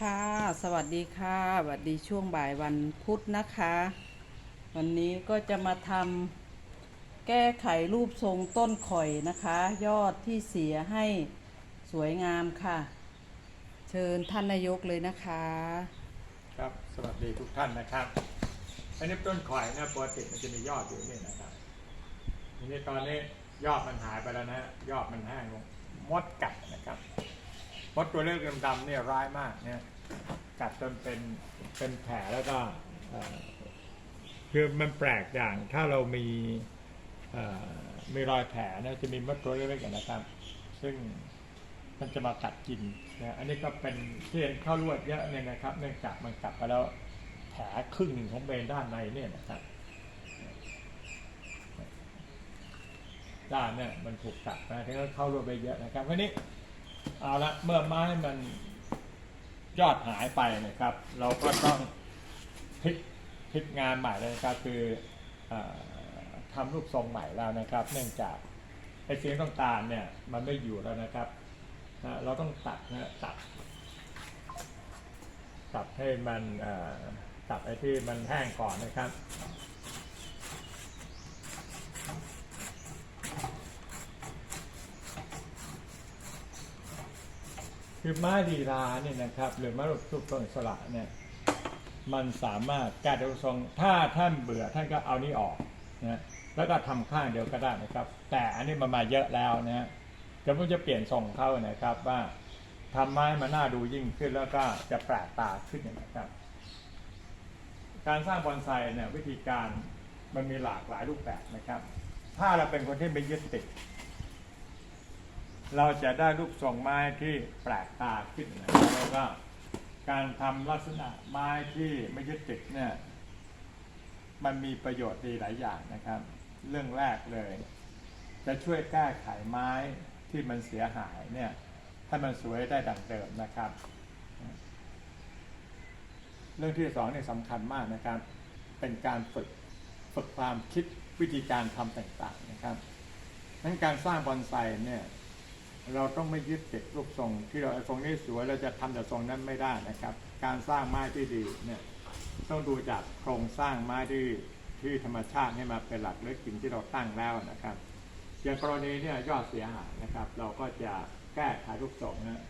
ค่ะ สวัสดีค่ะ สวัสดีช่วงบ่ายวันพุธนะคะ วันนี้ก็จะมาทำแก้ไขรูปทรงต้นข่อยนะคะ ยอดที่เสียให้สวยงามค่ะ เชิญท่านนายกเลยนะคะ ครับ สวัสดีทุกท่านนะครับ อันนี้ต้นข่อยนะปกติมันจะมียอดอยู่นี่นะครับทีนี้ตอนนี้ยอดมันหายไปแล้วนะ ยอดมันแห้งลงมดกัดนะครับมดตัวเล็กดำๆเนี่ยร้ายมากเนี่ย กัดจนเป็นเป็นแผลแล้วก็เอ่อคือมันแปลกอย่างถ้าเรามีเอ่อมีรอยแผลนี่ยจะมีมดตัวเล็กๆนะครับ ซึ่งมันจะมากัดกินนะอันนี้ก็เป็นที่เห็นเข้าลวดเยอะเนี่ยนะครับ เนื่องจากมันกัดไปแล้วแผลครึ่งหนึ่งของเบนด้านในเนี่ยนะครับ ด้านเนี่ยมันถูกกัดนะที่เข้าลวดไปเยอะนะครับวันนี้เอาละเมื่อไม้มัน ยอดหายไปนะครับ เราก็ต้องพลิกพลิกงานใหม่เลยนะครับคืออทำรูปทรงใหม่แล้วนะครับ เนื่องจากไอเสียงต้องๆเนี่ยมันไม่อยู่แล้วนะครับนะเราต้องตัดนะตัด ตัดให้มันตัดไอที่มันแห้งก่อนนะครับ คือไม้ดีราเนี่ยนะครับหรือไม้รูปรูปทรงสระเนี่ยมันสามารถแก้รูปทรงถ้าท่านเบื่อท่านก็เอานี้ออกนะแล้วก็ทำข้างเดียวก็ได้นะครับ แต่อันนี้มันมาเยอะแล้วนะฮะจะผมจะเปลี่ยนทรงเขานะครับว่าทำไม้มันน่าดูยิ่งขึ้นแล้วก็จะแปลกตาขึ้นนะครับ การสร้างบอนไซเนี่ยวิธีการมันมีหลากหลายรูปแบบนะครับ ถ้าเราเป็นคนที่ไม่ยึดติด เราจะได้รูปทรงไม้ที่แปลกตาขึ้นนะครับแล้วก็การทำลักษณะไม้ที่ไม่ยึดติดเนี่ยมันมีประโยชน์ดีหลายอย่างนะครับ เรื่องแรกเลย จะช่วยแก้ไขไม้ที่มันเสียหายเนี่ยให้มันสวยได้ดังเดิมนะครับ เรื่องที่สองเนี่ยสำคัญมากนะครับ เป็นการฝึกฝึกความคิดวิธีการทำต่างๆนะครับนั้นการสร้างบอนไซเนี่ย เราต้องไม่ยึดติดรูปทรง ที่เราไอ้ทรงนี้สวยเราจะทำแต่ทรงนั้นไม่ได้นะครับ การสร้างไม้ที่ดีเนี่ยต้องดูจากโครงสร้างไม้ที่ที่ธรรมชาติให้มาเป็นหลักหรือกิ่งที่เราตั้งแล้วนะครับอย่างกรณีเนี่ยยอดเสียหายนะครับ เราก็จะแก้ไขรูปทรงนะ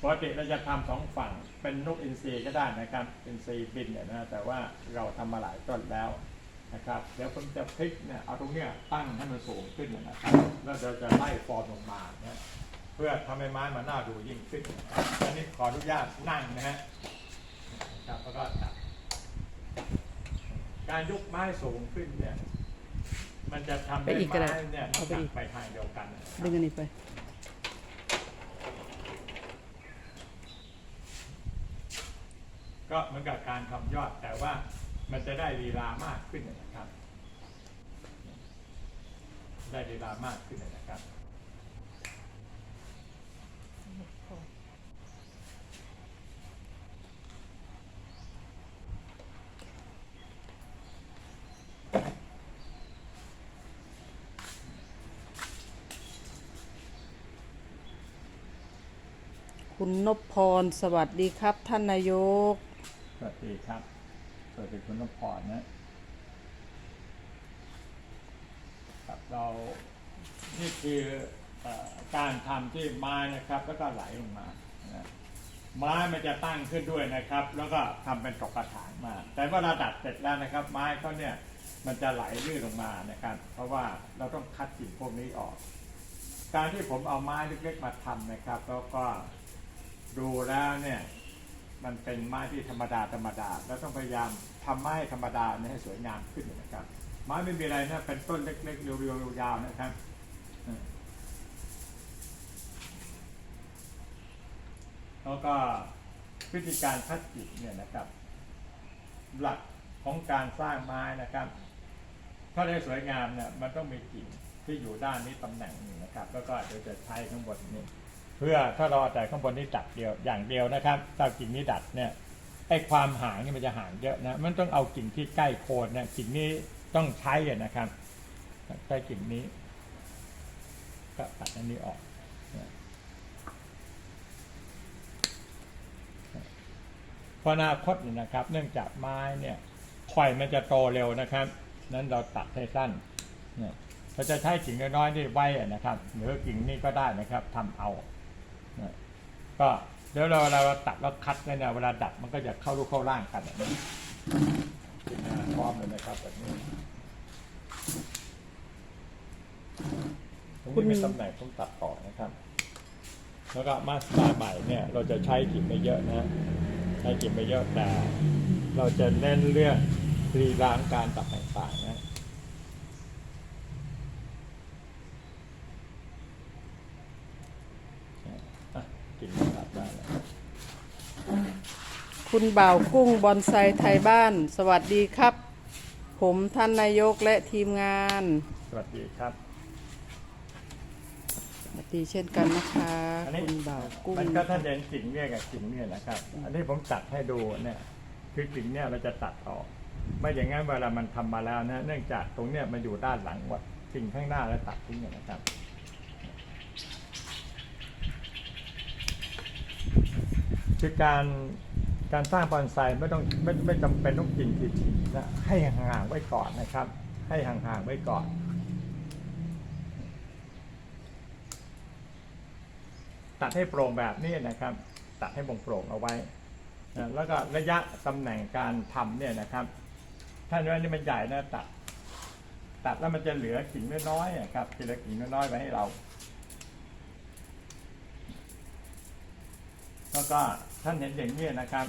ปกติเราจะทำสองฝั่งเป็นนกอินทรีก็ได้นะครับอินทรีบินเนี่ยนะแต่ว่าเราทำมาหลายต้นแล้วนะครับเดี๋ยวผมจะพลิกเนี่ยเอาตรงเนี้ยตั้งให้มันสูงขึ้นนะครับแล้วเราจะไล่ฟอร์มลงมานะ พื่อทำให้ไม้มันน่าดูยิ่งขึ้นนะครับอันนี้ขออนุญาตนั่งนะฮะครับแล้วก็จับการยกไม้สูงขึ้นเนี่ย มันจะทำไปให้อีกก็ได้ไม้เนี่ยเอาไปอีกไปทางเดียวกันนะครับดึงอันนี้ไปก็เหมือนกับการทำยอดแต่ว่ามันจะได้ลีลามากขึ้นนะครับ ได้ลีลามากขึ้นนะครับ คุณนพพร สวัสดีครับ ท่านนายก สวัสดีครับ สวัสดีคุณนพพรนะครับเรานี่คืออการทำที่ไม้นะครับ แล้วก็ไหลลงมานะไม้มันจะตั้งขึ้นด้วยนะครับ แล้วก็ทำเป็นตกกระถางมา แต่ว่าเราดัดเสร็จแล้วนะครับ ไม้เขาเนี่ยมันจะไหลลื่นลงมานะครับ เพราะว่าเราต้องคัดสิ่งพวกนี้ออก การที่ผมเอาไม้เล็กๆมาทำนะครับ แล้วก็ ดูแล้วเนี่ยมันเป็นไม้ที่ธรรมดาธรรมดา แล้วต้องพยายามทำไม้ธรรมดาให้สวยงามขึ้นนะครับ ไม้ไม่มีอะไรนะเป็นต้นเล็กๆเรียวๆยาวๆนะครับแล้วก็วิธีการคัดกิ่งเนี่ยนะครับ หลักของการสร้างไม้นะครับ ถ้าได้สวยงามเนี่ยมันต้องมีกิ่งที่อยู่ด้านนี้ตำแหน่งนึงนะครับ แล้วก็เดี๋ยวจะใช้ข้างบนนี้ พื่อถ้าเราเอาแต่ข้างบนนี้ดัดเดียวอย่างเดียวนะครับถ้ากิ่งนี้ดัดเนี่ยไอ้ความห่างนี่มันจะห่างเยอะนะมันต้องเอากิ่งที่ใกล้โคนเนี่ยกิ่งนี้ต้องใช้นะครับใช้กิ่งนี้ ก็ตัดอันนี้ออกเพราะอนาคตเนี่ยนะครับ เนื่องจากไม้เนี่ยข่อยมันจะโตเร็วนะครับ นั้นเราตัดให้สั้นเนี่ยเราจะใช้กิ่งน้อยๆนี่ไว้อะนะครับ หรือกิ่งนี่ก็ได้นะครับทำเอา ก็เดี๋ยวเราเวลาเราตัดแล้วคัดเนี่ยนะเวลาดัดมันก็จะเข้ารูปเข้าร่างกันแบบนี้พร้อมเลยนะครับแบบนี้ตรงนี้เป็นตำแหน่งต้องตัดต่อนะครับ แล้วก็มาสตาร์ใหม่เนี่ย เราจะใช้กิ่งไม่เยอะนะใช้กิ่งไม่เยอะแต่เราจะเน้นเรื่องรีรางการตัดต่างๆนะอะกิ่งไม่ตัดได้แล้ว คุณบ่าวกุ้งบอนไซไทยบ้าน สวัสดีครับ ผมท่านนายกและทีมงาน สวัสดีครับ สวัสดีเช่นกันนะคะ อันนี้ คุณบ่าวกุ้งมันก็ท่านเห็นกิ่งเนี่ยกับกิ่งเนี่ยนะครับ อันนี้ผมตัดให้ดูเนี่ย คือกิ่งเนี่ยเราจะตัดออก ไม่อย่างนั้นเวลามันทำมาแล้วนะ เนื่องจากตรงเนี้ยมันอยู่ด้านหลังว่ากิ่งข้างหน้าแล้วตัดทิ้งเนี่ยนะครับ คือการ การสร้างบอนไซไม่ต้องไม่ไม่จำเป็นต้องกิ่งถี่ๆนะให้ห่างๆไว้ก่อนนะครับ ให้ห่างๆไว้ก่อนตัดให้โปร่งแบบนี้นะครับ ตัดให้โปร่งเอาไว้นะแล้วก็ระยะตำแหน่งการทำเนี่ยนะครับ ถ้าเนื้อนี่มันใหญ่นะตัด ตัดแล้วมันจะเหลือกิ่งน้อยๆอะครับจะเหลือกิ่งน้อยๆไว้ให้เรา แล้วก็ ท่านเห็นอย่างนี้นะครับ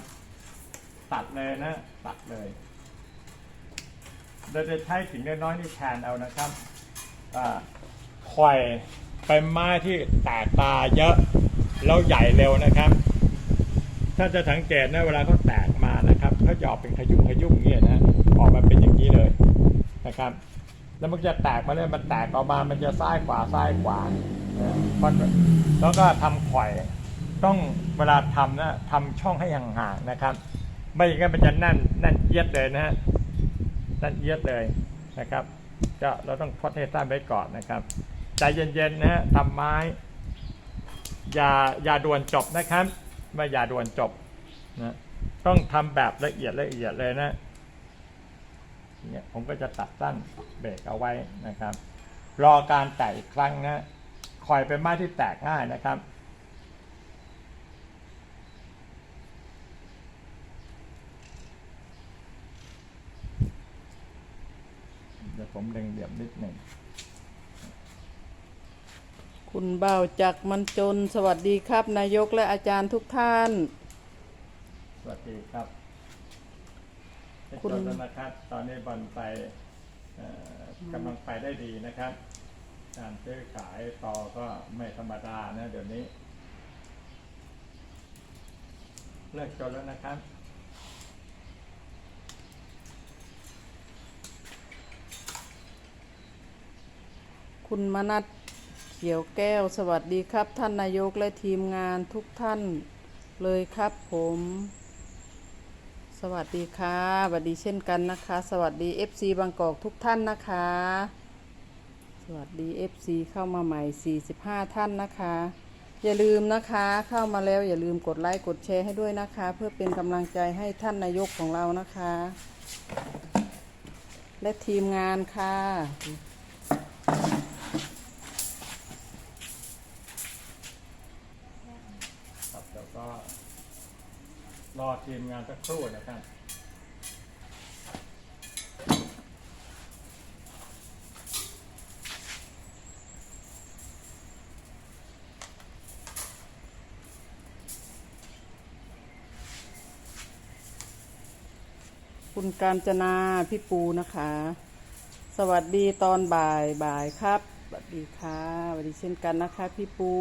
ตัดเลยนะ ตัดเลย เราจะใช้กิ่งน้อยๆนี่แทนเอานะครับข่อยเป็นไม้ที่แตกตาเยอะแล้วใหญ่เร็วนะครับ ถ้าจะสังเกตนะเวลาเขาแตกมานะครับเขาจะออกเป็นขยุ่มขยุ่มอย่างเงี้ยนะออกมาเป็นอย่างนี้เลยนะครับ แล้วมันจะแตกมาเลยมันแตกออกมามันจะซ้ายขวาซ้ายขวานะแล้วก็ทำข่อย ต้องเวลาทำนะทำช่องให้ห่างๆนะครับ ไม่อย่างนั้นมันจะแน่นแน่นเอียดเลยนะฮะแน่นเอียดเลยนะครับก็เราต้องทดให้สั้นไว้ก่อนนะครับใจเย็นๆนะฮะทำไม้อย่าอย่าด่วนจบนะครับไม่อย่าด่วนจบนะต้องทำแบบละเอียดละเอียดเลยนะเนี่ยผมก็จะตัดสั้นเบรกเอาไว้นะครับ รอการแตกอีกครั้งนะคอยเป็นไม้ที่แตกง่ายนะครับ เดี๋ยว ผมเล็งเหลี่ยมนิดหนึ่งคุณบ่าวจักรมันจนสวัสดีครับ นายกและอาจารย์ทุกท่าน สวัสดีครับคุณจบแล้วนะครับ ตอนนี้บอลไปเอ่อกำลังไปได้ดีนะครับ การซื้อขายต่อก็ไม่ธรรมดานะเดี๋ยวนี้ เลิกจนแล้วนะครับ คุณมนัทเขียวแก้ว สวัสดีครับ ท่านนายกและทีมงานทุกท่านเลยครับผม สวัสดีค่ะสวัสดีเช่นกันนะคะ สวัสดี FC บางกอกทุกท่านนะคะ สวัสดี FC เข้ามาใหม่ 45 ท่านนะคะ อย่าลืมนะคะเข้ามาแล้วอย่าลืมกดไลค์กดแชร์ให้ด้วยนะคะ เพื่อเป็นกำลังใจให้ท่านนายกของเรานะคะ และทีมงานค่ะ ครับแล้วก็รอทีมงาน สักครู่นะครับคุณการจนาพี่ปูนะคะ สวัสดีตอนบ่ายบ่ายครับ สวัสดีค่ะสวัสดีเช่นกันนะคะ พี่ปู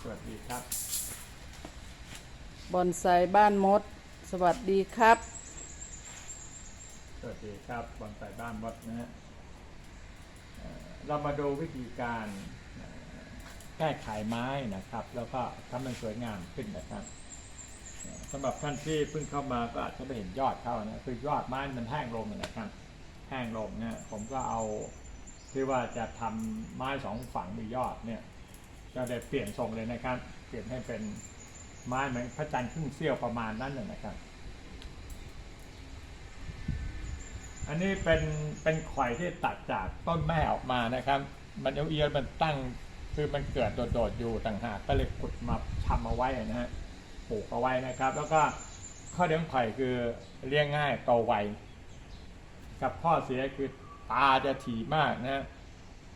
สวัสดีครับ บอนไซบ้านมด สวัสดีครับ สวัสดีครับบอลใส่บ้านวัดนะฮะเรามาดูวิธีการแก้ไขไม้นะครับ แล้วก็ทำให้สวยงามขึ้นนะครับสำหรับท่านที่เพิ่งเข้ามาก็อาจจะไม่เห็นยอดเขานะคือยอดไม้มันแห้งลงนะครับ แห้งลงเนี่ยผมก็เอาที่ว่าจะทำไม้สองฝั่งมียอดเนี่ยก็ได้เปลี่ยนทรงเลยนะครับ เปลี่ยนให้เป็น ม้เหมือนพระจันทร์ครึ่งเสี้ยวประมาณนั้นนะครับ อันนี้เป็นเป็นข่อยที่ตัดจากต้นแม่ออกมานะครับ มันเอียงมันตั้งคือมันเกิดโดดๆอยู่ต่างหากก็เลยขุดมาทำเอาไว้นะฮะปลูกเอาไว้นะครับ แล้วก็ข้อเดียขอข่คือเลี้ยงง่ายโตไวกับข้อเสียคือตาจะถี่มากนะฮะ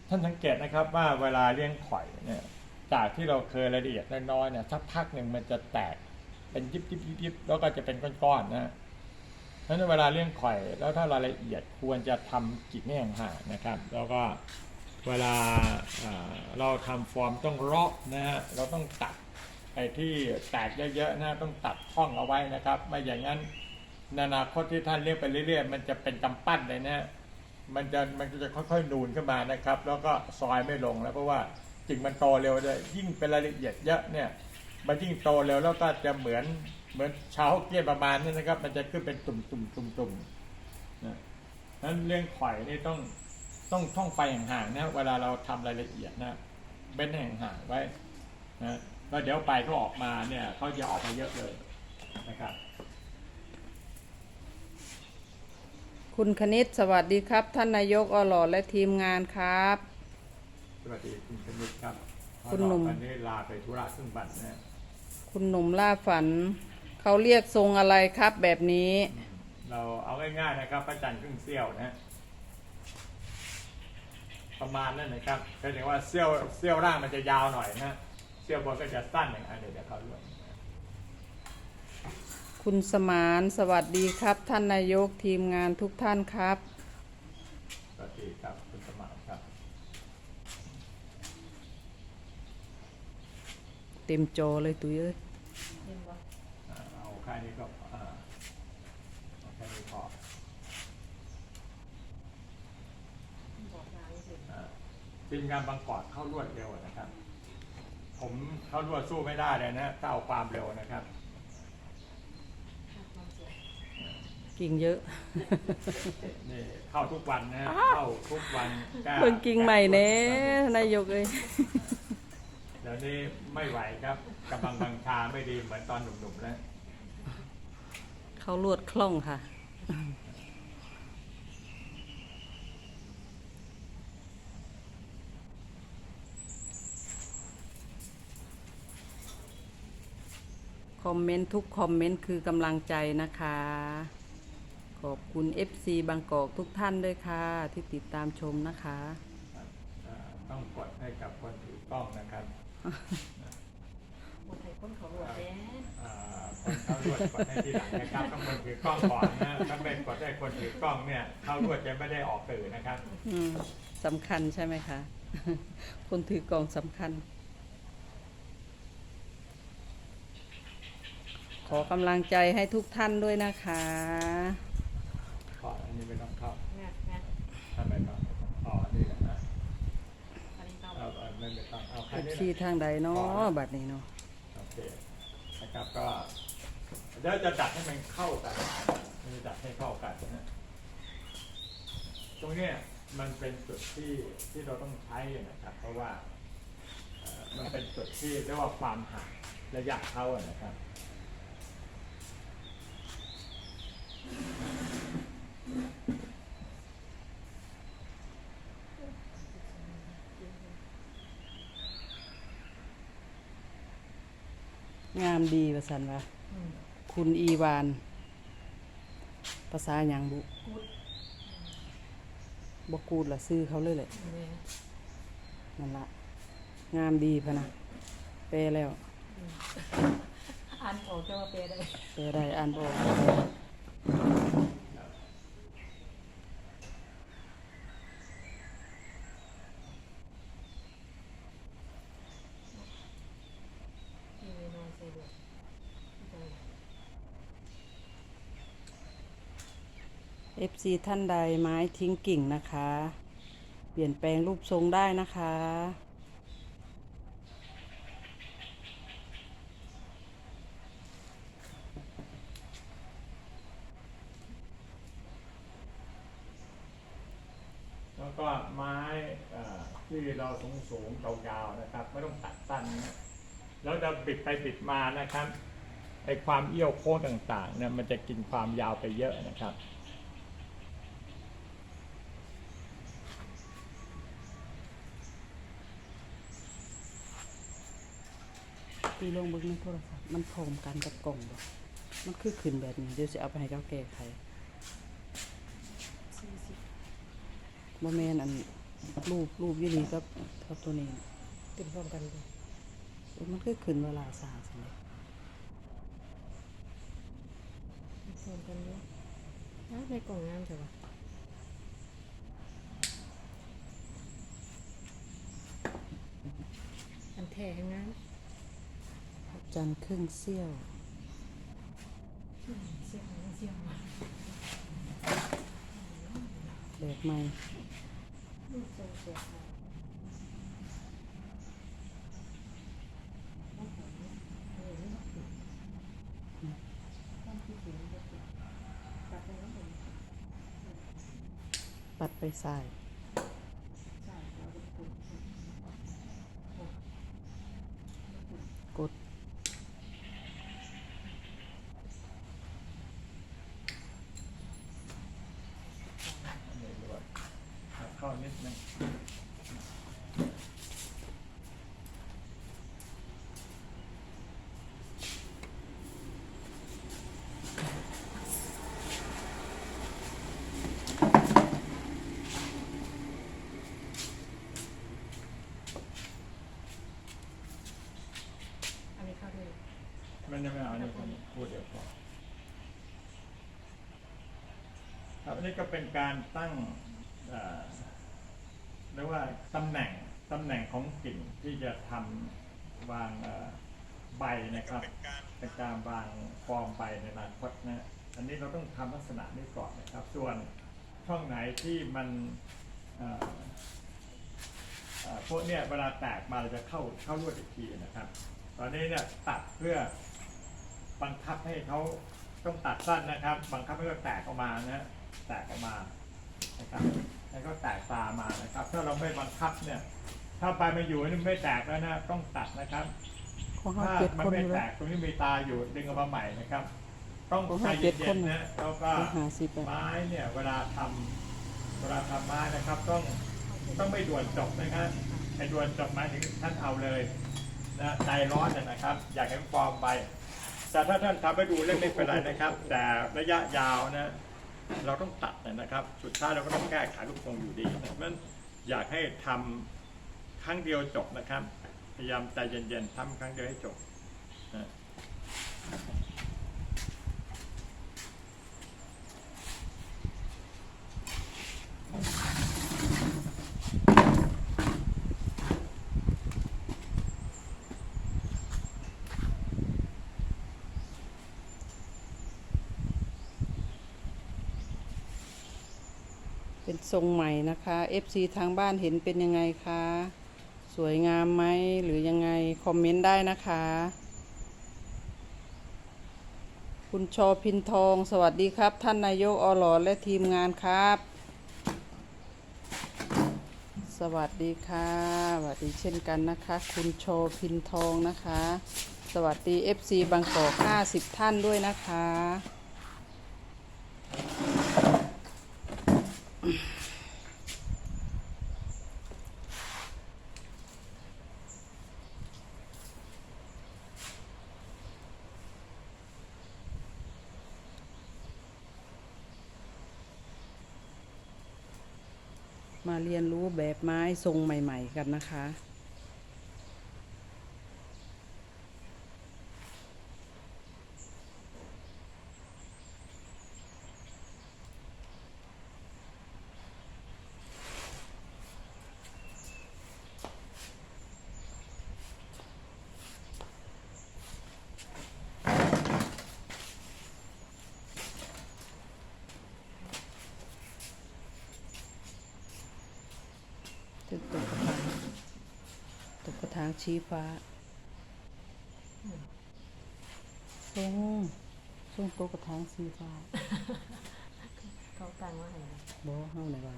ท่านสังเกตนะครับว่าเวลาเลี้ยงข่อยเนี่ย จากที่เราเคยละเอียดน้อยๆเนี่ยสักพักหนึ่งมันจะแตกเป็นยิบยิบยิบยิบแล้วก็จะเป็นก้อนๆนะฮะเพราะฉะนั้นเวลาเลี้ยงไข่แล้วถ้ารายละเอียดควรจะทำกิ่งให้ห่างๆนะครับ แล้วก็เวลาเราทำฟอร์มต้องเลาะนะฮะเราต้องตัดไอ้ที่แตกเยอะๆนะต้องตัดท่องเอาไว้นะครับ ไม่อย่างนั้นในอนาคตที่ท่านเลี้ยงไปเรื่อยๆ มันจะเป็นกำปั้นเลยนะฮะมันจะมันจะค่อยๆนูนขึ้นมานะครับ แล้วก็ซอยไม่ลงแล้วเพราะว่า กิ่งมันโตเร็วเลยยิ่งเป็นรายละเอียดเยอะเนี่ยมันยิ่งโตเร็วแล้วก็จะเหมือนเหมือนชาวเกี้ยนประมาณนี้นะครับ มันจะขึ้นเป็นตุ่มตุ่มตุ่มตุ่มนะนั้นเรื่องข่อยนี่ต้องต้องท่องไปห่างๆนะเวลาเราทำรายละเอียดนะเบ้นห้ห่างๆไว้นะแล้วเดี๋ยวไปเขาออกมาเนี่ยเขาจะออกมาเยอะเลยนะครับคุณคณิตสวัสดีครับ ท่านนายกอหลอและทีมงานครับ สวัสดีคุณชนิดครับคุณหนุ่ม วันนี้ลาไปธุระครึ่งบันนะคุณหนุ่มล่าฝัน เขาเรียกทรงอะไรครับแบบนี้ เราเอาง่ายๆนะครับพระจันทร์ครึ่งเสี้ยวนะ ประมาณนั้นนะครับก็ถึงว่าเสี้ยวเสี้ยวล่างมันจะยาวหน่อยนะเสี้ยวบนก็จะสั้นอย่างอันเดี๋ยวเดี๋ยวเขาด้วยคุณสมานสวัสดีครับ ท่านนายกทีมงานทุกท่านครับ สวัสดีครับคุณสมานครับ เต็มจอเลยตุ้ยเอ้ยอ่าเอาแค่นี้ก็อ่าเอาแค่นี้พออ่าทีมงานบางกอดเข้ารวดเร็วนะครับ ผมเข้ารวดสู้ไม่ได้เลยนะถ้าเอาความเร็วนะครับกิ่งเยอะนี่เข้าทุกวันนะอ้าวเข้าทุกวันกล้าเบิ่งกิ่งใหม่เน่นายกเอ้ยเดี๋ยวนี้ไม่ไหวครับกำลังบังชาไม่ดีเหมือนตอนหนุ่มๆแล้ว เขาลวดคล่องค่ะ คอมเมนต์ทุกคอมเมนต์คือกำลังใจนะคะ ขอบคุณ FC บางกอกทุกท่านด้วยค่ะ ที่ติดตามชมนะคะอ่าต้องกดให้กับคนถือกล้องนะครับ หมดไทยคนเขาหลวดแน่อ่าคนเข้ารวดกดให้ทีหลังนะครับต้องคนถือกล้องก่อนนะถ้าเป็นกดให้คนถือกล้องเนี่ยเข้ารวดจะไม่ได้ออกสื่อนะครับ อืมสำคัญใช่ไหมคะ คนถือกล่องสำคัญ ขอกำลังใจให้ทุกท่านด้วยนะคะ ขออันนี้ไม่ต้องเข้า งัดงัดทำไมต้องอ๋อนี่แหละนะ อันนี้เข้า เอาเอาไม่ไม่ต้องเอาแค่เอฟนี้แหซีละทางใดเนาะบัดนี้เนาะโอเคนะครับก็เดี๋ยวจะจัดให้มันเข้ากันจะจัดให้เข้ากันนะตรงเนี้ยมันเป็นจุดที่ที่เราต้องใช้นะครับ เพราะว่าเอ่อมันเป็นจุดที่เรียกว่าความห่างระยะเข้าอะนะครับ งามดีประสันวะอืมคุณอีวาน ภาษาหยังบุพูดบกูดละซื้อเขาเลยแหละเนี่ยนั่นละงามดีพะนะแปลแล้วอ่านออกจะว่าเปรได้แปลได้อ่านบออก ที่มีนอนเซลล์ใช่ ซีท่านใดไม้ทิ้งกิ่งนะคะ เปลี่ยนแปลงรูปทรงได้นะคะ แล้วก็ไม้ที่เราสูงสูงยาวๆนะครับ ไม่ต้องตัดสั้นนะแล้วจะบิดไปบิดมานะครับไอความเอี้ยวโค้งต่างๆเนี่ยมันจะกินความยาวไปเยอะนะครับ ตีลงเบิ่งในโทรศัพท์มันพร้อมกันกับกล่องบ่มันคือขึ้นแบบนี้เดี๋ยวสิเอาไปให้เขาแก้ไขสี่สิบบ่แม่นอันรูปรูปอยู่นี่กับกับตัวนี้เป็นพร้อมกันเลยเออมันคือขึ้นเวลาสาซั่นเด้เป็นพร้อมกันเลยอ้าวในกล่องงามจังวะอันแท้ทั้งนั้น จันทร์ครึ่งเสี้ยวเสียงเสียงมาแบบใหม่ลูกทรงเสียงมาต้องคิดถึงเด็กๆกลับไปแล้วผม ปัดไปซ้าย ใช่เราเป็นกลุ่ม กด นี่ด้วยเข้านิดนึง อันนี้เข้าด้วย มันยังไม่เอาเนี่ยผมพูดเดี๋ยวพอครับอั นนี้ก็เป็นการตั้งเรียกว่าตำแหน่งตำแหน่งของกิ่งที่จะทำวางใบนะครับเป็นการวางฟอร์มใบในอนาคตนะอันนี้เราต้องทำลักษณะนี้ก่อนนะครับ ส่วนช่องไหนที่มันพวกเนี้ยเวลาแตกมาเราจะเข้าเข้าลวดอีกทีนะครับ ตอนนี้เนี่ยตัดเพื่อบังคับให้เขาต้องตัดสั้นนะครับ บังคับให้เขาแตกออกมานะ แตกออกมานะครับให้เขาแตกตามานะครับ ถ้าเราไม่บังคับเนี่ย ถ้าใบมาอยู่นี่ไม่แตกแล้วนะต้องตัดนะครับของเฮาถ้าเจ็ดมันคนไม่อยู่แตแล้วกตรงนี้มีตาอยู่ดึงออกมาใหม่นะครับ ต้องของใจเฮาเจ็ดเย็คนนๆนะแล้วก็ต้องหาสิบแบบไม้เนี่ยเวลาทำเวลาทำไม้นะครับต้องต้องไม่ด่วนจบนะครับไอ้ด่วนจบหมายถึงท่านเอาเลยนะใจร้อนเนี่ยนะครับ อยากให้มันฟอร์มไป แต่ถ้าท่านทำไปดูเล่นไม่เป็นไรนะครับ แต่ระยะยาวนะ เราต้องตัดนะครับ สุดท้ายเราก็ต้องแก้ไขรูปทรงอยู่ดีเพราะฉะนั้นอยากให้ทำครั้งเดียวจบนะครับ พยายามใจเย็นๆทำครั้งเดียวให้จบนะ ทรงใหม่นะคะ FC ทางบ้านเห็นเป็นยังไงคะ สวยงามไหมหรือยังไง คอมเมนต์ได้นะคะ คุณชอพินทอง สวัสดีครับ ท่านนายกอหลอและทีมงานครับ สวัสดีค่ะสวัสดีเช่นกันนะคะ คุณโชพินทองนะคะ สวัสดี FC บางกอก50 ท่านด้วยนะคะ เรียนรู้แบบไม้ทรงใหม่ ๆ กันนะคะ ถึงตกกระถางตกกระถาง ชี้ฟ้า ทรงทรงตกกระถางสีฟ้า เขาตั้งว่าให้บ่เฮาไหนว่า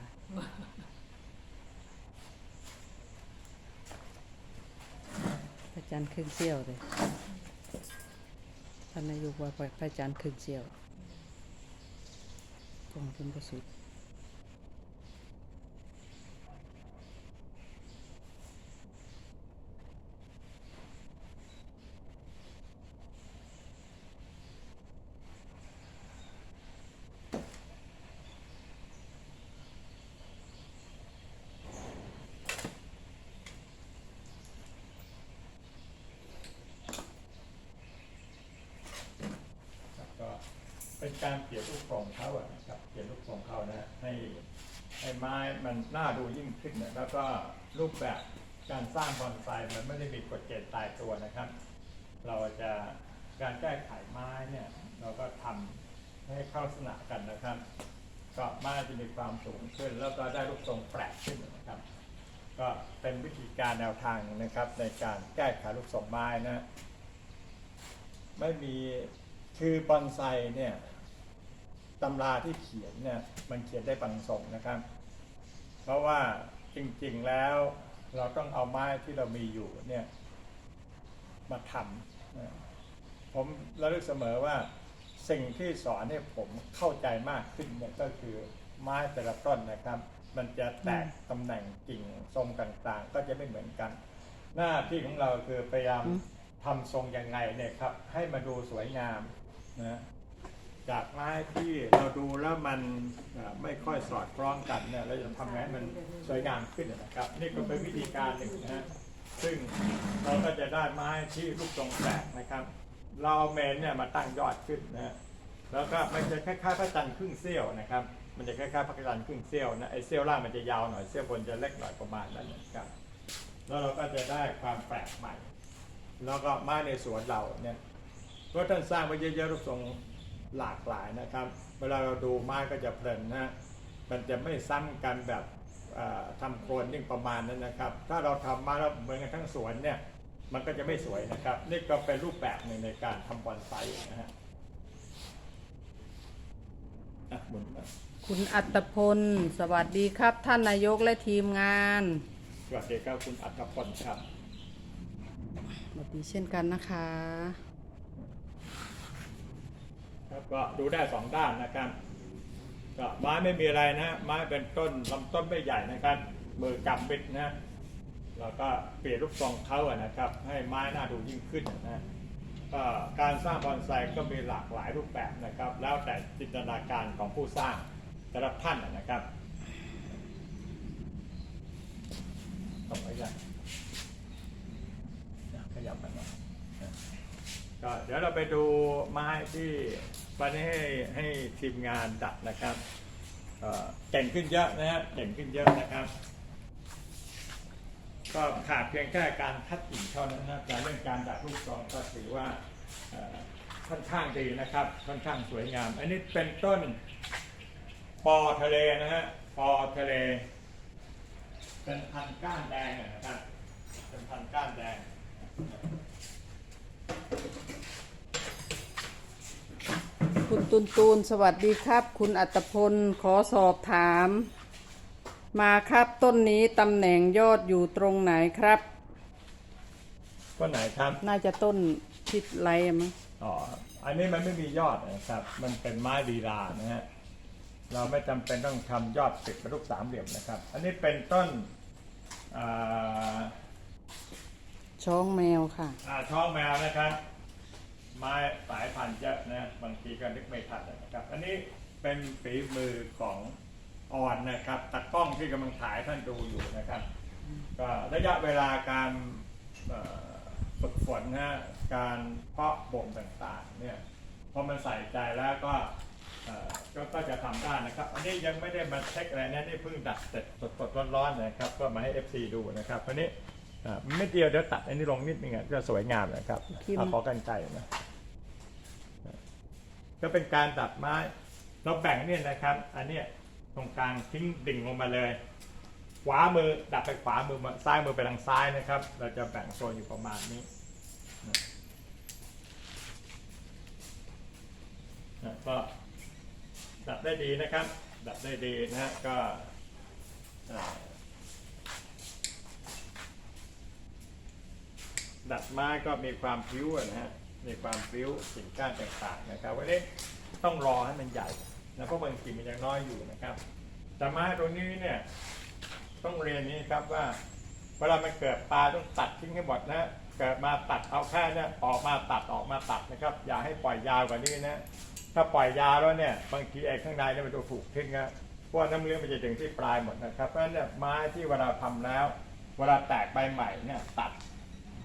พระจันทร์ครึ่งเสี้ยวเลยท่านนายกว่าพระจันทร์ครึ่งเสี้ยวกองเป็นประสุด การเปลี่ยนลูกโป่งเขาอะนะครับเปลี่ยนลูกโป่งเขานะให้ให้ไม้มันน่าดูยิ่งขึ้นนะแล้วก็รูปแบบการสร้างบอนไซมันไม่ได้มีกฎเกณฑ์ตายตัวนะครับ เราจะการแก้ไขไม้เนี่ยเราก็ทำให้เข้าลักษณะกันนะครับก็ไม้จะมีความสูงขึ้น แล้วก็ได้รูปทรงแปลกขึ้นนะครับ ก็เป็นวิธีการแนวทางนะครับ ในการแก้ไขรูปทรงไม้นะไม่มีคือบอนไซเนี่ย ตำราที่เขียนเนี่ยมันเขียนได้บางทรงนะครับ เพราะว่าจริงๆแล้วเราต้องเอาไม้ที่เรามีอยู่เนี่ยมาทำนะผมระลึกเสมอว่าสิ่งที่สอนให้ผมเข้าใจมากขึ้นเนี่ยก็คือไม้แต่ละต้นนะครับ มันจะแตกตำแหน่งกิ่งทรงต่างๆ ก็จะไม่เหมือนกัน หน้าที่ของเราคือพยายามอืมทำทรงยังไงเนี่ยครับ ให้มาดูสวยงามนะ จากไม้ที่เราดูแล้วมันไม่ค่อยสอดคล้องกันเนี่ยเราจะทำไงให้มันสวยงามขึ้นนะครับ นี่ก็เป็นวิธีการหนึ่งนะฮะซึ่งเราก็จะได้ไม้ที่รูปทรงแปลกนะครับ เราเอาเมนเนี่ยมาตั้งยอดขึ้นนะฮะแล้วก็มันจะคล้ายๆพระจันทร์ครึ่งเสี้ยวนะครับ มันจะคล้ายๆพระจันทร์ครึ่งเสี้ยวนะไอ้เสี้ยวล่างมันจะยาวหน่อยเสี้ยวบนจะเล็กหน่อยประมาณนั้นนะครับ แล้วเราก็จะได้ความแปลกใหม่ แล้วก็ไม้ในสวนเราเนี่ยก็ท่านสร้างไว้เยอะๆรูปทรง หลากหลายนะครับ เวลาเราดูไม้ก็จะเพลินนะมันจะไม่ซ้ำกันแบบเอ่อทำโครนยิ่งประมาณนั้นนะครับ ถ้าเราทำมาแล้วเหมือนกันทั้งสวนเนี่ยมันก็จะไม่สวยนะครับ นี่ก็เป็นรูปแบบหนึ่งในการทำบอนไซนะฮะอะหมุนมาคุณอัตพล สวัสดีครับ ท่านนายกและทีมงาน สวัสดีครับคุณอัตพลครับสวัสดีเช่นกันนะคะ ครับก็ดูได้สองด้านนะครับก็ไม้ไม่มีอะไรนะไม้เป็นต้นลำต้นไม่ใหญ่นะครับมือกำบิดนะแล้วก็เปลี่ยนรูปทรงเขาอะนะครับ ให้ไม้น่าดูยิ่งขึ้นนะก็การสร้างบอนไซก็มีหลากหลายรูปแบบนะครับ แล้วแต่จินตนาการของผู้สร้างแต่ละท่านนะครับต้องขยับขยับไปหน่อยก็เดี๋ยวเราไปดูไม้ที่ วันนี้ให้ให้ทีมงานดัดนะครับเก่งขึ้นเยอะนะฮะเก่งขึ้นเยอะนะครับ ก็ขาดเพียงแค่การคัดกิ่งเท่านั้นนะแต่เรื่องการดัดรูปทรงก็ถือว่าค่อนข้างดีนะครับ ค่อนข้างสวยงาม อันนี้เป็นต้นปอทะเลนะฮะปอทะเล เป็นพันก้านแดงนะครับเป็นพันก้านแดง คุณตุนตูนสวัสดีครับ คุณอัตพลขอสอบถาม มาครับต้นนี้ตำแหน่งยอดอยู่ตรงไหนครับต้นไหนครับ น่าจะต้นทิศไรอะมั้งอ๋อ อันนี้มันไม่มียอดนะครับ มันเป็นไม้ดีลานะฮะ เราไม่จำเป็นต้องทำยอดติดเป็นรูปสามเหลี่ยมนะครับ อันนี้เป็นต้นอ่าช้องแมวค่ะ อ่าช่องแมวนะครับ ไม้สายพันธุ์เยอะนะบางทีก็นึกไม่ทันนะครับ อันนี้เป็นฝีมือของอ่อนนะครับตากล้องที่กำลังถ่ายท่านดูอยู่นะครับ ก็ระยะเวลาการฝึกฝนนะการเพาะบ่มต่างๆเนี่ยพอมันใส่ใจแล้วก็ก็จะทำได้นะครับ อันนี้ยังไม่ได้มาเช็คอะไรนะนี่เพิ่งดัดเสร็จสดๆร้อนๆนะครับ ก็มาให้ FC ดูนะครับอันนี้อ่ ไม่เดียวเดี๋ยวตัดอันนี้ลงนิดนึงอะก็สวยงามนะครับคิมเอาขอกันไกลนะก็เป็นการตัดไม้เราแบ่งเนี่ยนะครับ อันเนี้ยตรงกลางทิ้งดิ่งลงมาเลยขวามือดับไปขวามือมาซ้ายมือไปทางซ้ายนะครับ เราจะแบ่งโซนอยู่ประมาณนี้นะนะก็ดับได้ดีนะครับ ดับได้ดีนะฮะก็เอ่อ ดัดไม้ก็มีความพิ้วอะนะฮะมีความพิ้วสิ่งก้านต่างๆนะครับวันนี้ต้องรอให้มันใหญ่นะเพราะบางทีมันยังน้อยอยู่นะครับ แต่ไม้ตรงนี้เนี่ยต้องเรียนนี้ครับว่าเวลามันเกิดปลาต้องตัดทิ้งให้หมดนะเกิดมาตัดเอาแค่เนี่ยออกมาตัดออกมาตัดนะครับ อย่าให้ปล่อยยาวกว่านี้นะถ้าปล่อยยาวแล้วเนี่ยบางทีไอ้ข้างในเนี่ยมันจะถูกทิ้งนะเพราะว่าน้ำเลี้ยงมันจะถึงที่ปลายหมดนะครับเพราะฉะนั้นเนี่ยไม้ที่เวลาทำแล้ว เวลาแตกใบใหม่เนี่ยตัด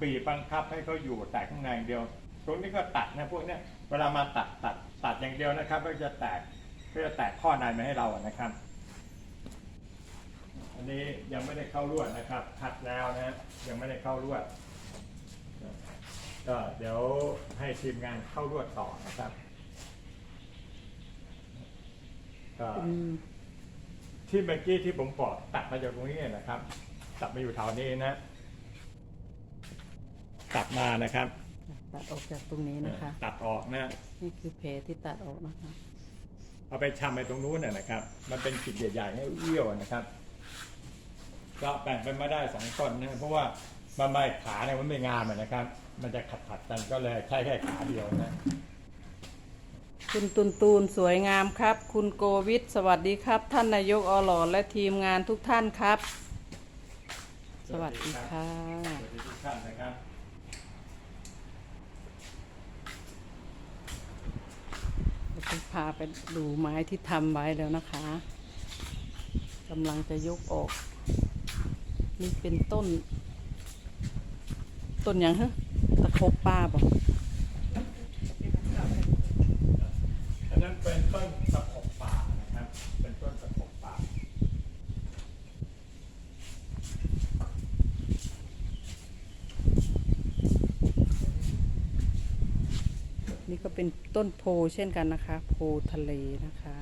บีบบังคับให้เขาอยู่แตกข้างในอย่างเดียว ตรงนี้ก็ตัดนะพวกเนี้ยเวลามาตัดตัดตัดอย่างเดียวนะครับก็จะแตกก็จะแตกข้อในมาให้เราอะนะครับ อันนี้ยังไม่ได้เข้าลวดนะครับคัดแล้วนะฮะยังไม่ได้เข้าลวดก็เดี๋ยวให้ทีมงานเข้าลวดต่อนะครับก็อืมที่เมื่อกี้ที่ผมบอกตัดมาจากตรงนี้นะครับ ตัดมาอยู่แถวนี้นะ ตัดมานะครับ ตัดออกจากตรงนี้นะคะ ตัดออกนะ นี่คือแผลที่ตัดออกนะคะ เอาไปชำไปตรงนู้นน่ะนะครับ มันเป็นขีดใหญ่ๆให้เอี้ยวนะครับ ก็แบ่งเป็นมาได้สองต้นนะเพราะว่ามันไม่ขาเนี่ยมันไม่งามอะนะครับ มันจะขัดๆกันก็เลยใช้แค่ขาเดียวนะ คุณตุนตูนสวยงามครับ คุณโกวิทสวัสดีครับ ท่านนายกอหลอและทีมงานทุกท่านครับ สวัสดีค่ะ สวัสดีทุกท่านนะครับ เดี๋ยวจะ พาไปดูไม้ที่ทำไว้แล้วนะคะกำลังจะยกออก นี่เป็นต้น ต้นยังฮะตะคบป้าบอก อันนั้นเป็นต้นตะขบป่านะครับ เป็นต้นตะขบป่า นี่ก็เป็น ต้นโพเช่นกันนะคะ โพทะเลนะคะ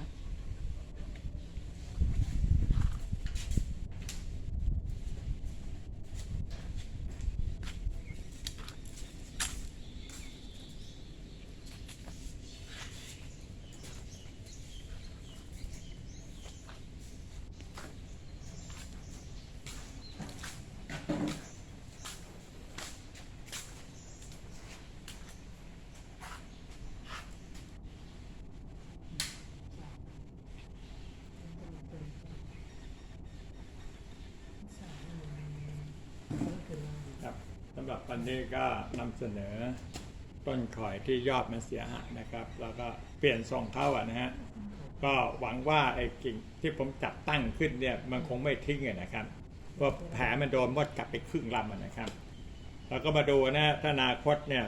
ครับสำ หรับวันนี้ก็นำเสนอ ต้นข่อยที่ยอดมันเสียหายนะครับ แล้วก็เปลี่ยนทรงเข้าอะนะฮะก็หวังว่าไอ้กิ่งที่ผมจับตั้งขึ้นเนี่ยมันคงไม่ทิ้งนะครับเพราะแผลมันโดนมดกัดไปครึ่งลำนะครับเราก็มาดูนะถ้านาคตเนี่ย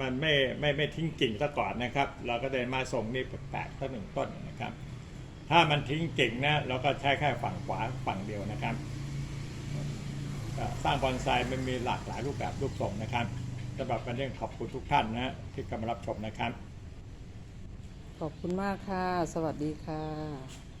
มันไม่ไม่ไม่ทิ้งกิ่งซะก่อนนะครับ เราก็เลยมาส่งนี่แปลกๆต้นหนึ่งต้นนะครับ ถ้ามันทิ้งกิ่งนะเราก็ใช้แค่ฝั่งขวาฝั่งเดียวนะครับ สร้างบอนไซมันมีหลากหลายรูปแบบรูปทรงนะครับสำหรับวันนี้ขอบคุณทุกท่านนะที่กำลังรับชมนะครับ ขอบคุณมากค่ะ สวัสดีค่ะ